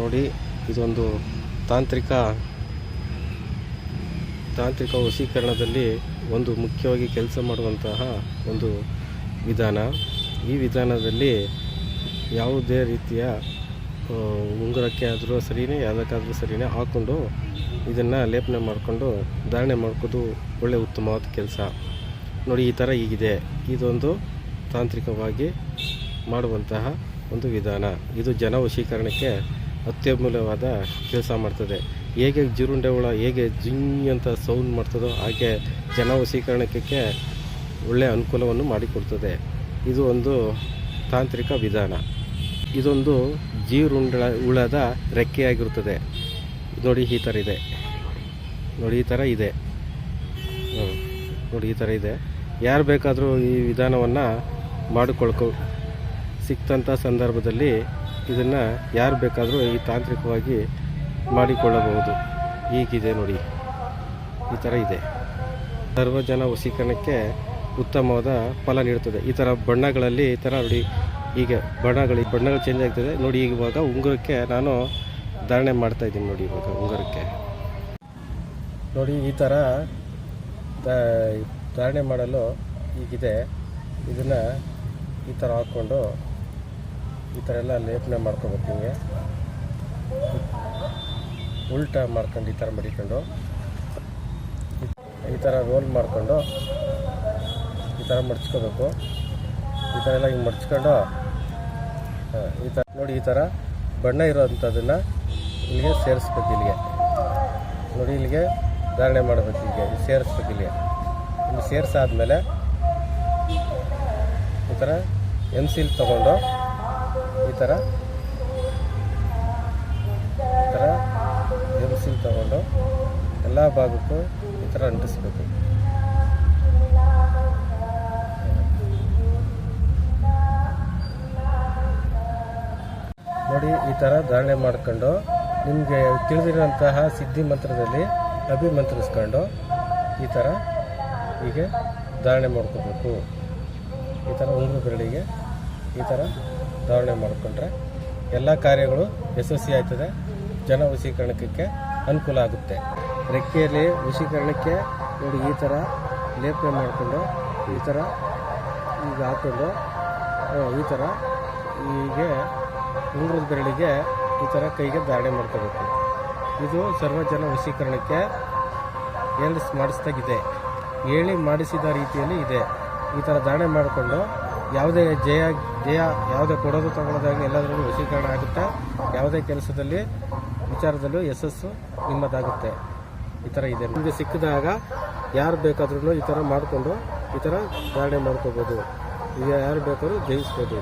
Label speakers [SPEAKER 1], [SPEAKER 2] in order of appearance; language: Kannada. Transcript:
[SPEAKER 1] ನೋಡಿ, ಇದೊಂದು ತಾಂತ್ರಿಕ ತಾಂತ್ರಿಕ ವಶೀಕರಣದಲ್ಲಿ ಒಂದು ಮುಖ್ಯವಾಗಿ ಕೆಲಸ ಮಾಡುವಂತಹ ಒಂದು ವಿಧಾನ. ಈ ವಿಧಾನದಲ್ಲಿ ಯಾವುದೇ ರೀತಿಯ ಉಂಗುರಕ್ಕೆ ಆದರೂ ಸರಿಯೇ ಯಾವುದಕ್ಕಾದರೂ ಸರಿಯೇ ಹಾಕ್ಕೊಂಡು ಇದನ್ನು ಲೇಪನೆ ಮಾಡಿಕೊಂಡು ಧಾರಣೆ ಮಾಡ್ಕೋದು ಒಳ್ಳೆಯ ಉತ್ತಮವಾದ ಕೆಲಸ. ನೋಡಿ, ಈ ಥರ ಈಗಿದೆ ಇದೊಂದು ತಾಂತ್ರಿಕವಾಗಿ ಮಾಡುವಂತಹ ಒಂದು ವಿಧಾನ. ಇದು ಜನ ವಶೀಕರಣಕ್ಕೆ ಅತ್ಯಮೂಲ್ಯವಾದ ಕೆಲಸ ಮಾಡ್ತದೆ. ಹೇಗೆ ಜೀರುಂಡೆ ಹುಳ ಹೇಗೆ ಜಿಂಗ್ ಅಂತ ಸೌಂಡ್ ಮಾಡ್ತದೋ ಹಾಗೆ ಜನ ವಸೀಕರಣಕ್ಕೆ ಒಳ್ಳೆಯ ಅನುಕೂಲವನ್ನು ಮಾಡಿಕೊಡ್ತದೆ. ಇದು ಒಂದು ತಾಂತ್ರಿಕ ವಿಧಾನ. ಇದೊಂದು ಜೀರುಂಡ ಹುಳದ ರೆಕ್ಕೆಯಾಗಿರುತ್ತದೆ. ನೋಡಿ ಈ ಥರ ಇದೆ. ನೋಡಿ ಈ ಥರ ಇದೆ. ನೋಡಿ ಈ ಥರ ಇದೆ. ಯಾರು ಬೇಕಾದರೂ ಈ ವಿಧಾನವನ್ನು ಮಾಡಿಕೊಳ್ಕೊ ಸಿಕ್ತಂಥ ಸಂದರ್ಭದಲ್ಲಿ ಇದನ್ನು ಯಾರು ಬೇಕಾದರೂ ಈ ತಾಂತ್ರಿಕವಾಗಿ ಮಾಡಿಕೊಳ್ಳಬಹುದು. ಈಗಿದೆ ನೋಡಿ. ಈ ಥರ ಇದೆ. ಸರ್ವಜನ ವಸೀಕರಣಕ್ಕೆ ಉತ್ತಮವಾದ ಫಲ ನೀಡುತ್ತದೆ. ಈ ಥರ ಬಣ್ಣಗಳಲ್ಲಿ, ಈ ಥರ ನೋಡಿ ಈಗ ಬಣ್ಣಗಳು ಬಣ್ಣಗಳು ಚೇಂಜ್ ಆಗ್ತದೆ. ನೋಡಿ, ಇವಾಗ ಉಂಗುರಕ್ಕೆ ನಾನು ಧಾರಣೆ ಮಾಡ್ತಾ ಇದ್ದೀನಿ ನೋಡಿ ಇವಾಗ ಉಂಗುರಕ್ಕೆ. ನೋಡಿ, ಈ ಥರ ಧಾರಣೆ ಮಾಡಲು ಈಗಿದೆ ಇದನ್ನು ಈ ಥರ ಹಾಕ್ಕೊಂಡು ಈ ಥರ ಎಲ್ಲ ಲೇಪನೆ ಮಾಡ್ಕೊಬೇಕು ಹಿಂಗೆ ಉಲ್ಟಾ ಮಾಡ್ಕೊಂಡು ಈ ಥರ ಮಡಿಕೊಂಡು. ಈ ಥರ ರೋಲ್ ಮಾಡಿಕೊಂಡು ಈ ಥರ ಮಡ್ಚ್ಕೋಬೇಕು. ಈ ಥರ ಎಲ್ಲ ಹಿಂಗೆ ಮಡ್ಚ್ಕೊಂಡು ಈ ಥರ ನೋಡಿ ಈ ಥರ ಬಣ್ಣ ಇರೋವಂಥದ್ದನ್ನು ಇಲ್ಲಿಗೆ ಸೇರಿಸ್ಬೇಕು ಇಲ್ಲಿಗೆ. ನೋಡಿ ಇಲ್ಲಿಗೆ ಧಾರಣೆ ಮಾಡಬೇಕು ಇಲ್ಲಿಗೆ ಇಲ್ಲಿ ಸೇರಿಸ್ಬೇಕು ಇಲ್ಲಿಗೆ. ಇಲ್ಲಿ ಸೇರಿಸಾದ್ಮೇಲೆ ಈ ಥರ ಎನ್ಸಿಲ್ ತಗೊಂಡು ಈ ಥರ ಈ ಥರ ಎನ್ಸಿಲ್ ತಗೊಂಡು ಎಲ್ಲ ಭಾಗಕ್ಕೂ ಈ ಥರ ಅಂಟಿಸ್ಬೇಕು. ನೋಡಿ, ಈ ಥರ ಧಾರಣೆ ಮಾಡ್ಕೊಂಡು ನಿಮಗೆ ತಿಳಿದಿರುವಂತಹ ಸಿದ್ಧಿ ಮಂತ್ರದಲ್ಲಿ ಅಭಿಮಂತ್ರಿಸ್ಕೊಂಡು ಈ ಥರ ಹೀಗೆ ಧಾರಣೆ ಮಾಡ್ಕೋಬೇಕು. ಈ ಥರ ಉಂಗುರ ಬೆರಳಿಗೆ ಈ ಥರ ಧಾರಣೆ ಮಾಡಿಕೊಂಡ್ರೆ ಎಲ್ಲ ಕಾರ್ಯಗಳು ಯಶಸ್ವಿ ಆಯ್ತದೆ. ಜನ ವಶೀಕರಣಕ್ಕೆ ಅನುಕೂಲ ಆಗುತ್ತೆ. ರೆಕ್ಕೆಯಲ್ಲಿ ವಶೀಕರಣಕ್ಕೆ ನೋಡಿ ಈ ಥರ ಲೇಪನೆ ಮಾಡಿಕೊಂಡು, ಈ ಥರ ಈಗ ಹಾಕ್ಕೊಂಡು ಈ ಥರ ಹೀಗೆ ಉಂಗುರದ ಬೆರಳಿಗೆ ಈ ಥರ ಕೈಗೆ ಧಾರಣೆ ಮಾಡ್ಕೋಬೇಕು. ಇದು ಸರ್ವ ಜನ ವಶೀಕರಣಕ್ಕೆ ಹೇಳಿ ಮಾಡಿಸ್ದಾಗಿದೆ. ಹೇಳಿ ಮಾಡಿಸಿದ ರೀತಿಯಲ್ಲಿ ಇದೆ. ಈ ಥರ ಧಾರಣೆ ಮಾಡಿಕೊಂಡು ಯಾವುದೇ ಜಯ ಜಯ ಯಾವುದೇ ಕೊಡೋದು ತಗೊಳ್ಳೋದಾಗಿ ಎಲ್ಲದರಲ್ಲೂ ವಶೀಕರಣ ಆಗುತ್ತೆ. ಯಾವುದೇ ಕೆಲಸದಲ್ಲಿ, ವಿಚಾರದಲ್ಲೂ ಯಶಸ್ಸು ನಿಮ್ಮದಾಗುತ್ತೆ. ಈ ಥರ ಇದೆ. ನಿಮಗೆ ಸಿಕ್ಕಿದಾಗ ಯಾರು ಬೇಕಾದ್ರೂ ಈ ಥರ ಮಾಡಿಕೊಂಡು ಈ ಥರ ಧಾರಣೆ ಮಾಡ್ಕೋಬೋದು. ಈಗ ಯಾರು ಬೇಕಾದ್ರೂ ಜಯಿಸ್ಬೋದು.